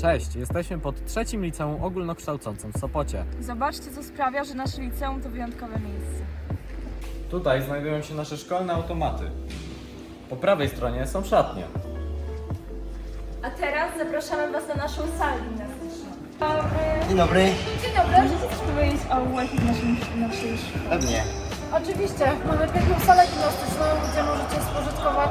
Cześć, jesteśmy pod trzecim liceum ogólnokształcącym w Sopocie. Zobaczcie, co sprawia, że nasze liceum to wyjątkowe miejsce. Tutaj znajdują się nasze szkolne automaty. Po prawej stronie są szatnie. A teraz zapraszamy Was na naszą salę gimnastyczną. Dobry. Dzień dobry. Dzień dobry. Możecie coś powiedzieć o naszym, naszej szkole? Pewnie. Oczywiście, mamy piękną salę gimnastyczną, gdzie możecie spożytkować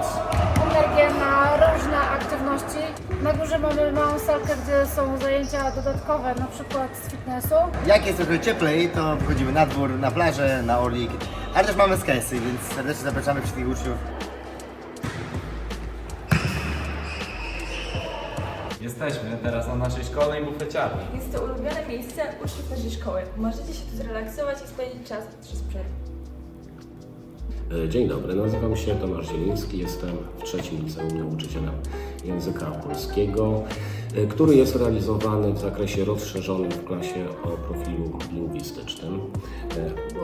energię na różne aktywności. Na górze mamy małą salkę, gdzie są zajęcia dodatkowe, na przykład z fitnessu. Jak jest trochę cieplej, to wychodzimy na dwór, na plażę, na Orlik. Ale też mamy skensy, więc serdecznie zapraszamy wszystkich uczniów. Jesteśmy teraz na naszej szkolnej bufeciarni. Jest to ulubione miejsce uczniów naszej szkoły. Możecie się tu zrelaksować i spędzić czas podczas przerwy. E, Dzień dobry, nazywam się Tomasz Zieliński, jestem w trzecim liceum nauczyciela języka polskiego, e, który jest realizowany w zakresie rozszerzonym w klasie o profilu lingwistycznym.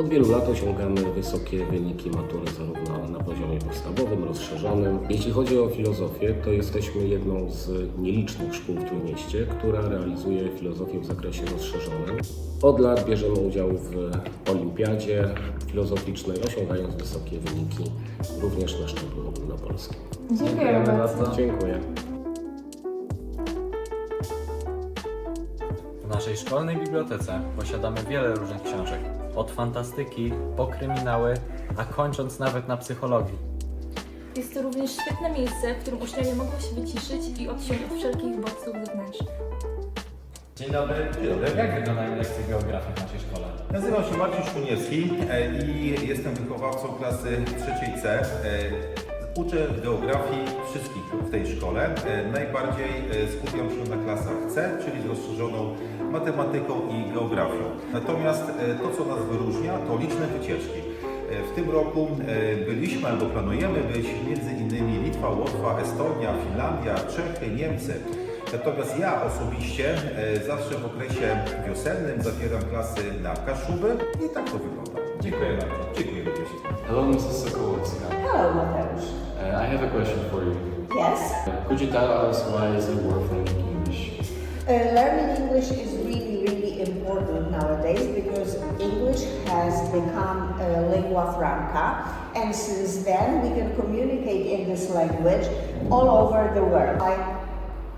Od wielu lat osiągamy wysokie wyniki matury zarówno na poziomie podstawowym, rozszerzonym. Jeśli chodzi o filozofię, to jesteśmy jedną z nielicznych szkół w Trójmieście, która realizuje filozofię w zakresie rozszerzonym. Od lat bierzemy udział w olimpiadzie filozoficznej, osiągając wysokie wyniki również na szczeblu ogólnopolskim. Dziękujemy bardzo. Dziękuję. W naszej szkolnej bibliotece posiadamy wiele różnych książek. Od fantastyki po kryminały, a kończąc nawet na psychologii. Jest to również świetne miejsce, w którym uczniowie mogą się wyciszyć i odciąć od wszelkich bodźców zewnętrznych. Dzień dobry. Dzień dobry. Jak wyglądają lekcje geografii w naszej szkole? Nazywam się Marcin Szkuniewski e, i jestem wychowawcą klasy trzeciej C. E, Uczę geografii wszystkich w tej szkole. E, Najbardziej skupiam się na klasach C, czyli z rozszerzoną matematyką i geografią. Natomiast e, to, co nas wyróżnia, to liczne wycieczki. E, W tym roku e, byliśmy albo planujemy być między innymi Litwa, Łotwa, Estonia, Finlandia, Czechy, Niemcy. Natomiast ja osobiście zawsze w okresie wiosennym zabieram klasy na Kaszuby i tak to wygląda. Dziękuję bardzo. Dziękuję również. Hello, Mrs. Sokołowska. Hello, Mateusz. Uh, I have a question for you. Yes, Could you tell us why is it worth English? Uh, learning English is really, really important nowadays because English has become a lingua franca, and since then we can communicate in this language all over the world. Like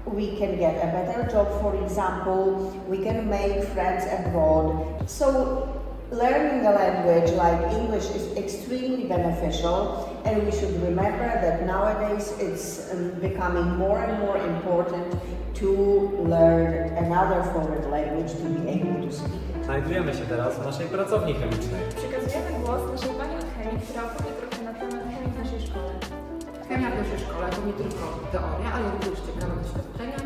we can get a better job, for example, we can make friends abroad. So learning a language like English is extremely beneficial, and we should remember that nowadays it's um, becoming more and more important to learn another foreign language to be able to speak it. Znajdujemy się teraz w naszej pracowni chemicznej. Przekazujemy głos naszej pani od chemii, która opowie trochę na temat chemii w naszej szkole. Chemia w naszej szkole to nie tylko teoria, ale również ciekawe doświadczenia.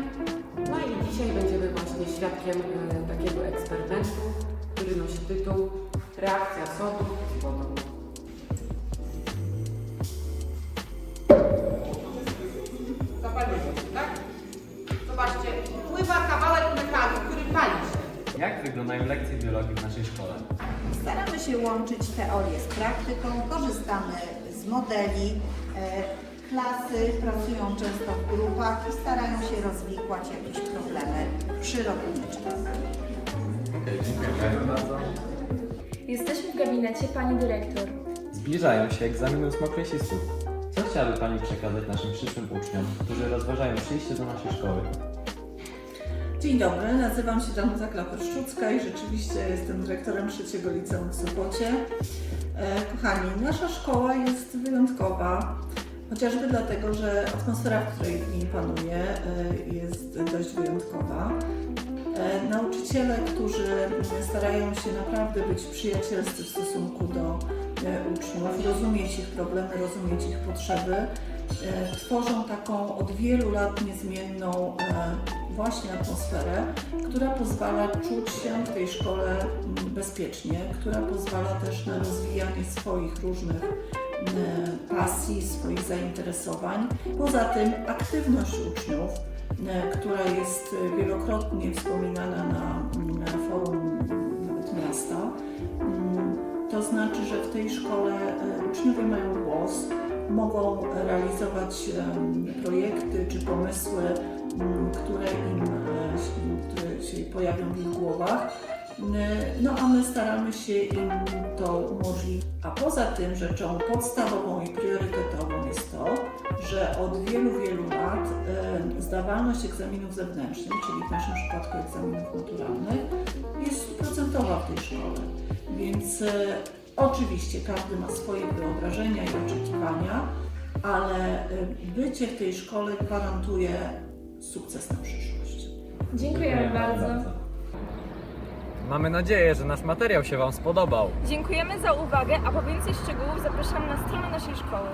No i dzisiaj będziemy właśnie świadkiem e, takiego eksperymentu, który nosi tytuł Reakcja sodu z wodą. Zapalimy, tak? Zobaczcie, pływa kawałek metalu, który pali się. Jak wyglądają lekcje biologii w naszej szkole? Staramy się łączyć teorię z praktyką, korzystamy z modeli. E, Klasy pracują często w grupach i starają się rozwikłać jakieś problemy przyrodnicze. Bardzo. Jesteśmy w gabinecie pani dyrektor. Zbliżają się egzaminy ósmoklasistów. Co chciałaby Pani przekazać naszym przyszłym uczniom, którzy rozważają przyjście do naszej szkoły? Dzień dobry, nazywam się Danuta Klaper-Szczucka i rzeczywiście jestem dyrektorem trzeciego liceum w Sopocie. E, Kochani, nasza szkoła jest wyjątkowa, chociażby dlatego, że atmosfera, w której w niej panuje, e, jest dość wyjątkowa. E, Nauczyciele, którzy starają się naprawdę być przyjacielscy w stosunku do e, uczniów, rozumieć ich problemy, rozumieć ich potrzeby, e, tworzą taką od wielu lat niezmienną właśnie atmosferę, która pozwala czuć się w tej szkole mm, bezpiecznie, która pozwala też na rozwijanie swoich różnych pasji, swoich zainteresowań. Poza tym aktywność uczniów, która jest wielokrotnie wspominana na, na forum nawet miasta, mm, to znaczy, że w tej szkole e, uczniowie mają głos, mogą realizować projekty czy pomysły, które im e, pojawią w ich głowach. No a my staramy się im to umożliwić. A poza tym rzeczą podstawową i priorytetową jest to, że od wielu, wielu lat e, zdawalność egzaminów zewnętrznych, czyli w naszym przypadku egzaminów maturalnych, jest stuprocentowa w tej szkole. Więc e, oczywiście każdy ma swoje wyobrażenia i oczekiwania, ale e, bycie w tej szkole gwarantuje sukces na przyszłość. Dziękujemy bardzo. Mamy nadzieję, że nasz materiał się Wam spodobał. Dziękujemy za uwagę, a po więcej szczegółów zapraszamy na stronę naszej szkoły.